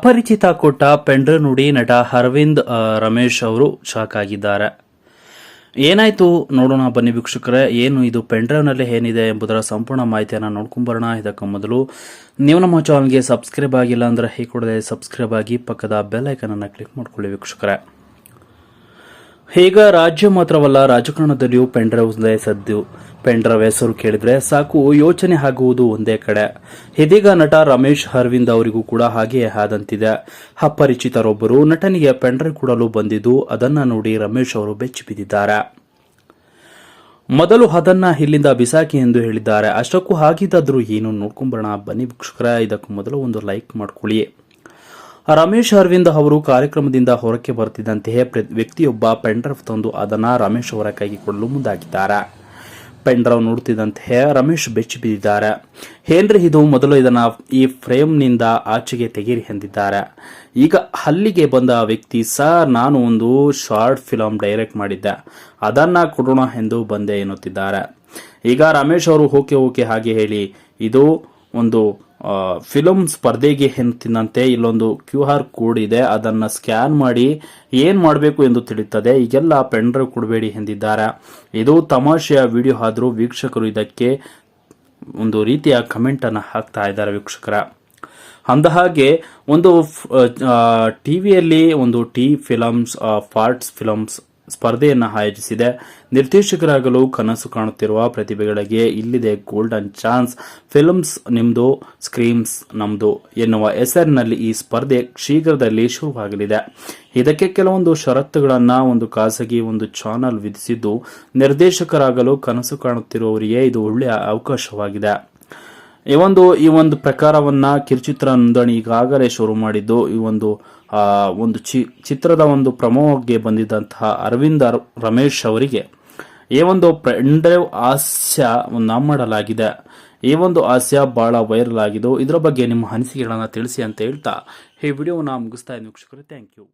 ಅಪರಿಚಿತ ಕೊಟ್ಟ ಪೆಂಡ್ರ ನುಡಿ ನಟ ಅರವಿಂದ್ ರಮೇಶ್ ಅವರು ಶಾಕ್ ಆಗಿದ್ದಾರೆ ಏನಾಯ್ತು ನೋಡೋಣ ಬನ್ನಿ ವೀಕ್ಷಕರೇ, ಏನು ಇದು ಪೆಂಡ್ರೈವ್ನಲ್ಲಿ ಏನಿದೆ ಎಂಬುದರ ಸಂಪೂರ್ಣ ಮಾಹಿತಿಯನ್ನು ನೋಡ್ಕೊಂಬರೋಣ ಇದಕ್ಕೆ ಮೊದಲು ನೀವು ನಮ್ಮ ಚಾನಲ್ಗೆ ಸಬ್ಸ್ಕ್ರೈಬ್ ಆಗಿಲ್ಲ ಅಂದ್ರೆ ಈ ಸಬ್ಸ್ಕ್ರೈಬ್ ಆಗಿ ಪಕ್ಕದ ಬೆಲ್ ಐಕನನ್ನು ಕ್ಲಿಕ್ ಮಾಡ್ಕೊಳ್ಳಿ ವೀಕ್ಷಕರೇ. ಈಗ ರಾಜ್ಯ ಮಾತ್ರವಲ್ಲ ರಾಜಕಾರಣದಲ್ಲಿಯೂ ಪೆಂಡ್ರೈವ್ದೇ ಸದ್ದು. ಪೆಂಡ್ರೈವ್ ಹೆಸರು ಕೇಳಿದ್ರೆ ಸಾಕು ಯೋಚನೆ ಆಗುವುದು ಒಂದೇ ಕಡೆ. ಇದೀಗ ನಟ ರಮೇಶ್ ಅರವಿಂದ್ ಅವರಿಗೂ ಕೂಡ ಹಾಗೆಯೇ ಆದಂತಿದೆ. ಅಪರಿಚಿತರೊಬ್ಬರು ನಟನಿಗೆ ಪೆಂಡ್ರೈವ್ ಕೊಡಲು ಬಂದಿದ್ದು ಅದನ್ನ ನೋಡಿ ರಮೇಶ್ ಅವರು ಬೆಚ್ಚಿ ಬಿದ್ದಿದ್ದಾರೆ. ಮೊದಲು ಅದನ್ನ ಇಲ್ಲಿಂದ ಬಿಸಾಕಿ ಎಂದು ಹೇಳಿದ್ದಾರೆ. ಅಷ್ಟಕ್ಕೂ ಹಾಗಿದ್ದಾದ್ರೂ ಏನು ನೋಡ್ಕೊಂಬರೋಣ. ಬನ್ನಿ ವೀಕ್ಷಕರ, ಇದಕ್ಕೂ ಮೊದಲು ಒಂದು ಲೈಕ್ ಮಾಡ್ಕೊಳ್ಳಿ. ರಮೇಶ್ ಅರವಿಂದ್ ಅವರು ಕಾರ್ಯಕ್ರಮದಿಂದ ಹೊರಕ್ಕೆ ಬರ್ತಿದ್ದಂತೆಯೇ ಪ್ರ- ವ್ಯಕ್ತಿಯೊಬ್ಬ ಪೆಂಡ್ರೈವ್ ತಂದು ಅದನ್ನ ರಮೇಶ್ ಅವರ ಕೈಗೆ ಕೊಡಲು ಮುಂದಾಗಿದ್ದಾರೆ. ಪೆಂಡ್ರೈವ್ ನೋಡುತ್ತಿದ್ದಂತೆಯೇ ರಮೇಶ್ ಬೆಚ್ಚಿ ಬಿದ್ದಿದ್ದಾರೆ. ಏನ್ರಿ ಇದು? ಮೊದಲು ಇದನ್ನ ಈ ಫ್ರೇಮ್ನಿಂದ ಆಚೆಗೆ ತೆಗೀರಿ ಎಂದಿದ್ದಾರೆ. ಈಗ ಅಲ್ಲಿಗೆ ಬಂದ ವ್ಯಕ್ತಿ, ಸರ್, ನಾನು ಒಂದು ಶಾರ್ಟ್ ಫಿಲಮ್ ಡೈರೆಕ್ಟ್ ಮಾಡಿದ್ದೆ. ಅದನ್ನ ಕೊಡೋಣ ಎಂದು ಬಂದೆ ಎನ್ನುತ್ತಿದ್ದಾರೆ. ಈಗ ರಮೇಶ್ ಅವರು ಓಕೆ ಓಕೆ ಹಾಗೆ ಹೇಳಿ, ಇದು ಒಂದು ಫಿಲಮ್ ಸ್ಪರ್ಧೆಗೆ ಹೆಂತಿನಂತೆ ಇಲ್ಲೊಂದು ಕ್ಯೂ ಆರ್ ಕೋಡ್ ಇದೆ, ಅದನ್ನ ಸ್ಕ್ಯಾನ್ ಮಾಡಿ ಏನ್ ಮಾಡಬೇಕು ಎಂದು ತಿಳಿತದೆ, ಈಗೆಲ್ಲ ಪೆಂಡ್ರೈವ್ ಕೊಡಬೇಡಿ ಎಂದಿದ್ದಾರೆ. ಇದು ತಮಾಷೆಯ ವಿಡಿಯೋ ಆದರೂ ವೀಕ್ಷಕರು ಇದಕ್ಕೆ ಒಂದು ರೀತಿಯ ಕಮೆಂಟ್ ಅನ್ನು ಹಾಕ್ತಾ ಇದ್ದಾರೆ ವೀಕ್ಷಕರ. ಅಂದಹಾಗೆ, ಒಂದು ಟಿವಿಯಲ್ಲಿ ಒಂದು ಟಿ ಫಿಲಮ್ಸ್ ಫಾರ್ಟ್ಸ್ ಫಿಲಮ್ಸ್ ಸ್ಪರ್ಧೆಯನ್ನು ಆಯೋಜಿಸಿದೆ. ನಿರ್ದೇಶಕರಾಗಲು ಕನಸು ಕಾಣುತ್ತಿರುವ ಪ್ರತಿಭೆಗಳಿಗೆ ಇಲ್ಲಿದೆ ಗೋಲ್ಡನ್ ಚಾನ್ಸ್ ಫಿಲ್ಮ್ಸ್ ನಿಮ್ದು ಸ್ಕ್ರೀಮ್ಸ್ ನಮ್ದು ಎನ್ನುವ ಹೆಸರಿನಲ್ಲಿ ಈ ಸ್ಪರ್ಧೆ ಶೀಘ್ರದಲ್ಲಿ ಶುರುವಾಗಲಿದೆ. ಇದಕ್ಕೆ ಕೆಲವೊಂದು ಷರತ್ತುಗಳನ್ನು ಒಂದು ಖಾಸಗಿ ಒಂದು ಚಾನಲ್ ವಿಧಿಸಿದ್ದು, ನಿರ್ದೇಶಕರಾಗಲು ಕನಸು ಕಾಣುತ್ತಿರುವವರಿಗೆ ಇದು ಒಳ್ಳೆಯ ಅವಕಾಶವಾಗಿದೆ. ಈ ಒಂದು ಈ ಒಂದು ಪ್ರಕಾರವನ್ನ ಕಿರುಚಿತ್ರ ನೋಂದಣಿ ಈಗಾಗಲೇ ಶುರು ಮಾಡಿದ್ದು, ಈ ಒಂದು ಒಂದು ಚಿ, ಚಿತ್ರದ ಒಂದು ಪ್ರಮೋಗೆ ಬಂದಿದ್ದಂತಹ ಅರವಿಂದ್ ರಮೇಶ್ ಅವರಿಗೆ ಈ ಒಂದು ಪೆಂಡ್ರೈವ್ ಹಾಸ್ಯ ಮಾಡಲಾಗಿದೆ. ಈ ಒಂದು ಹಾಸ್ಯ ಬಹಳ ವೈರಲ್ ಆಗಿದ್ದು, ಇದರ ಬಗ್ಗೆ ನಿಮ್ಮ ಅನಿಸಿಕೆಗಳನ್ನು ತಿಳಿಸಿ ಅಂತ ಹೇಳ್ತಾ ಈ ವಿಡಿಯೋವನ್ನು ಮುಗಿಸ್ತಾ ಇದ್ದೀನಿ ವೀಕ್ಷಕರು. Thank you